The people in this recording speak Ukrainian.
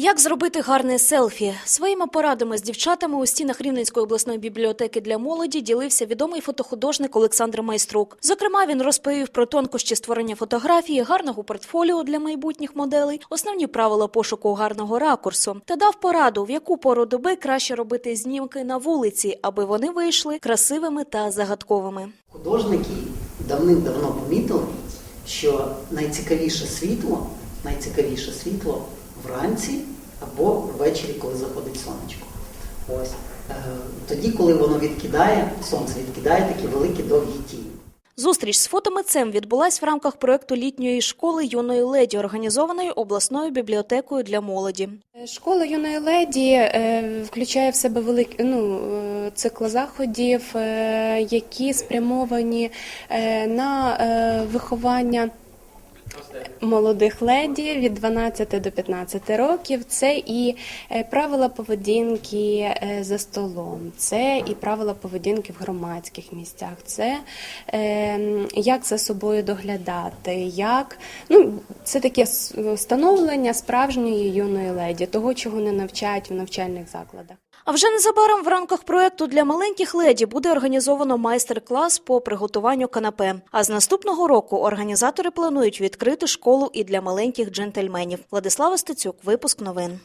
Як зробити гарне селфі? Своїми порадами з дівчатами у стінах Рівненської обласної бібліотеки для молоді ділився відомий фотохудожник Олександр Майструк. Зокрема, він розповів про тонкощі створення фотографії, гарного портфоліо для майбутніх моделей, основні правила пошуку гарного ракурсу та дав пораду, в яку пору доби краще робити знімки на вулиці, аби вони вийшли красивими та загадковими. Художники давним-давно помітили, що найцікавіше світло, найцікавіше світло вранці або ввечері, коли заходить сонечко. Ось Е, тоді, коли воно відкидає, сонце відкидає такі великі довгі тіні. Зустріч з фотомитцем відбулась в рамках проекту літньої школи юної леді, організованої обласною бібліотекою для молоді. Школа юної леді е, включає в себе великий ну, е, цикл заходів, е, які спрямовані е, на е, виховання. Молодих леді від 12 до 15 років. Це і е, правила поведінки е, за столом, це і правила поведінки в громадських місцях, це е, як за собою доглядати, як ну це таке с- становлення справжньої юної леді, того, чого не навчають в навчальних закладах. А вже незабаром в рамках проекту для маленьких леді буде організовано майстер-клас по приготуванню канапе. А з наступного року організатори планують відкрити школу і для маленьких джентльменів. Владислава Стецюк, випуск новин.